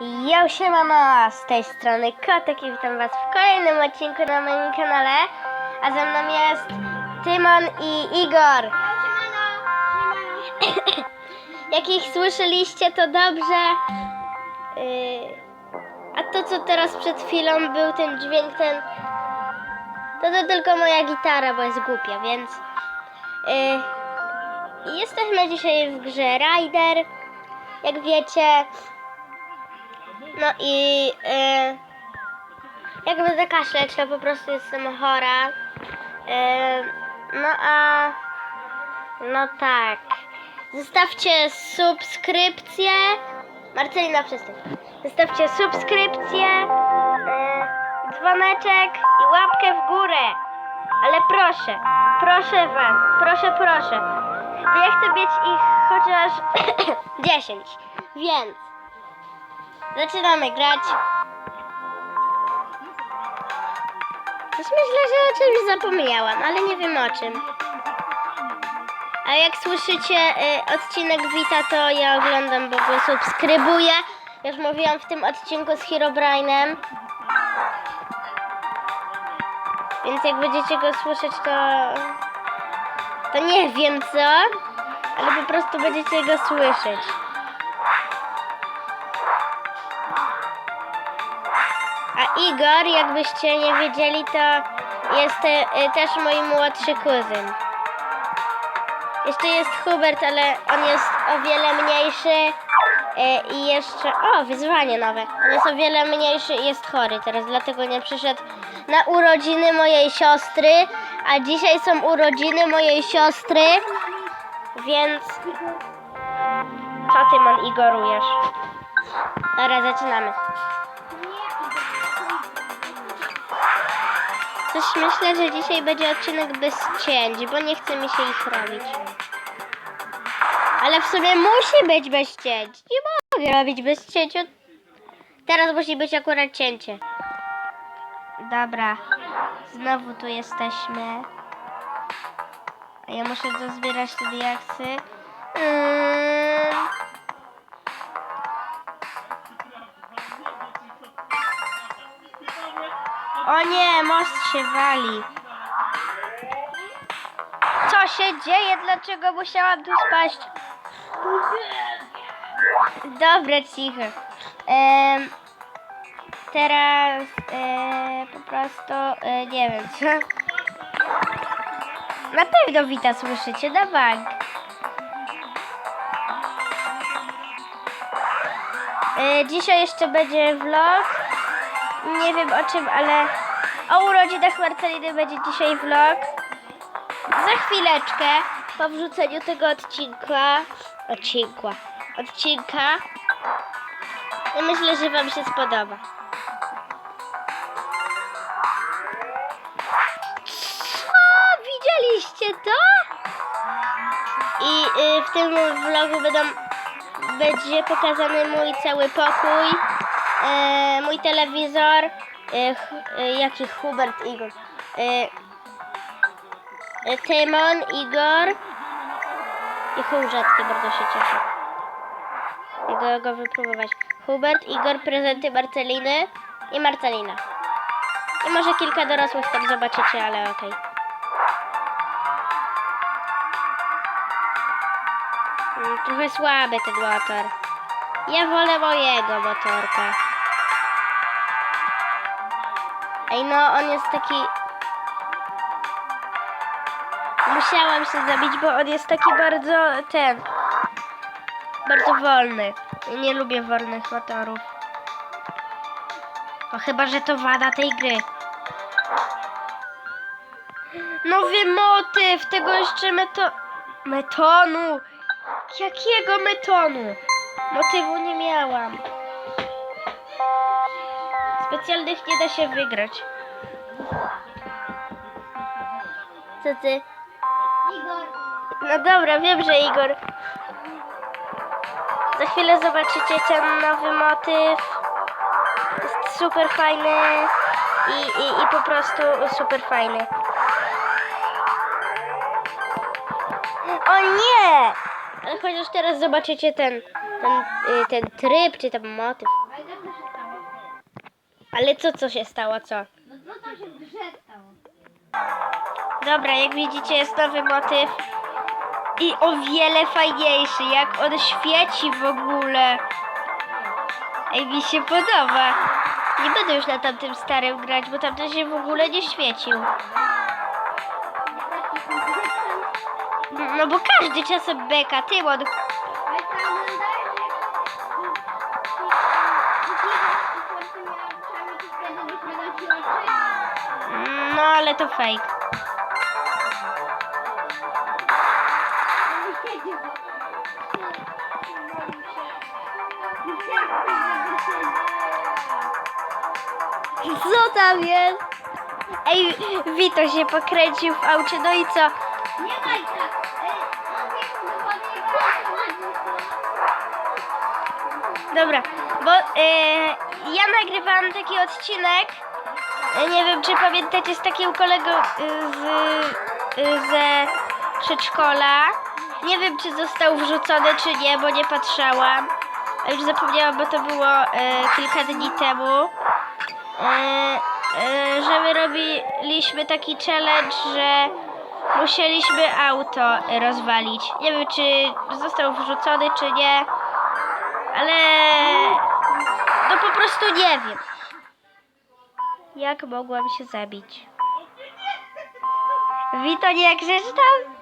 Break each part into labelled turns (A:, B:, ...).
A: Ja się mama z tej strony Kotek i witam was w kolejnym odcinku na moim kanale. A ze mną jest Tymon i Igor. Jak ich słyszeliście, to dobrze. Yy, a to, co teraz przed chwilą był ten dźwięk, ten. To to tylko moja gitara, bo jest głupia, więc. Yy, jesteśmy dzisiaj w grze Rider. Jak wiecie. No i. Yy, jak będę kaszleć, to po prostu jestem chora. Yy, no a. No tak. Zostawcie subskrypcję. Marcelina, przestań. Zostawcie subskrypcję, yy, dzwoneczek i łapkę w górę. Ale proszę, proszę was, proszę, proszę. Ja chcę mieć ich chociaż 10. Więc zaczynamy grać. Coś myślę, że o czymś zapomniałam, ale nie wiem o czym. A jak słyszycie y, odcinek Wita, to ja oglądam, bo go subskrybuję. Już mówiłam w tym odcinku z Herobrine'em. Więc jak będziecie go słyszeć, to... To nie wiem co, ale po prostu będziecie go słyszeć. A Igor, jakbyście nie wiedzieli, to jest e, też mój młodszy kuzyn. Jeszcze jest Hubert, ale on jest o wiele mniejszy e, i jeszcze... O, wyzwanie nowe. On jest o wiele mniejszy i jest chory teraz, dlatego nie przyszedł na urodziny mojej siostry, a dzisiaj są urodziny mojej siostry, więc... Co ty, man, igorujesz? Dobra, zaczynamy. Myślę, że dzisiaj będzie odcinek bez cięć, bo nie chce mi się ich robić. Ale w sumie musi być bez cięć. Nie mogę robić bez cięć. Teraz musi być akurat cięcie. Dobra. Znowu tu jesteśmy. A ja muszę dozbierać te diaksy. Ym. O nie, most się wali. Co się dzieje? Dlaczego musiałam tu spaść? Dobra, cicho. Em, teraz e, po prostu e, nie wiem co. Na pewno Wita słyszycie, bank. E, dzisiaj jeszcze będzie vlog. Nie wiem o czym, ale o urodzinach Marceliny będzie dzisiaj vlog. Za chwileczkę po wrzuceniu tego odcinka. Odcinka. Odcinka. I myślę, że Wam się spodoba. Co? Widzieliście to? I y, w tym vlogu będą, będzie pokazany mój cały pokój, e, mój telewizor, e, e, jaki Hubert Igor. E, e, Tymon, Igor i Chórzecki bardzo się cieszę. Idę go wypróbować. Hubert, Igor, prezenty Marceliny i Marcelina. I może kilka dorosłych tam zobaczycie, ale okej. Mm, Trochę słaby ten motor. Ja wolę mojego motorka. Ej no, on jest taki... Musiałam się zabić, bo on jest taki bardzo ten. Bardzo wolny. Nie lubię wolnych motorów. No chyba, że to wada tej gry. Nowy motyw tego jeszcze meto... Metonu! Jakiego metonu? Motywu nie miałam. Specjalnych nie da się wygrać. Co ty?
B: Igor,
A: No dobra, wiem, że Igor. Za chwilę zobaczycie ten nowy motyw. Jest super fajny i, i, i po prostu super fajny. O nie! Ale chociaż teraz zobaczycie ten ten, y, ten tryb, czy tam motyw.
B: Ale
A: co, co się stało, co?
B: No co tam się grze stało?
A: Dobra, jak widzicie jest nowy motyw i o wiele fajniejszy, jak on świeci w ogóle. Ej, mi się podoba. Nie będę już na tamtym starym grać, bo tamten się w ogóle nie świecił. No bo każdy czasem beka, ty No ale to fake. Co tam jest? Ej, Wito się pokręcił w aucie, no i co?
B: Nie!
A: Dobra, bo e, ja nagrywałam taki odcinek, e, nie wiem czy pamiętacie, z takim kolegą e, z, ze przedszkola. Nie wiem czy został wrzucony czy nie, bo nie patrzałam. Już zapomniałam, bo to było kilka dni temu. E, że my robiliśmy taki challenge, że musieliśmy auto rozwalić. Nie wiem czy został wrzucony czy nie. Ale no po prostu nie wiem. Jak mogłam się zabić? Wito, nie krzycz tam?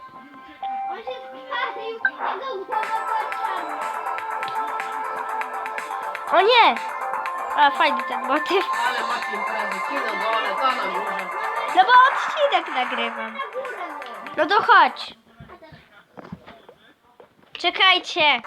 B: On się spalił, jego głowa
A: O nie! A, fajny ten motyw.
C: Ale macie to na górze.
A: No bo odcinek nagrywam. No to chodź. Czekajcie.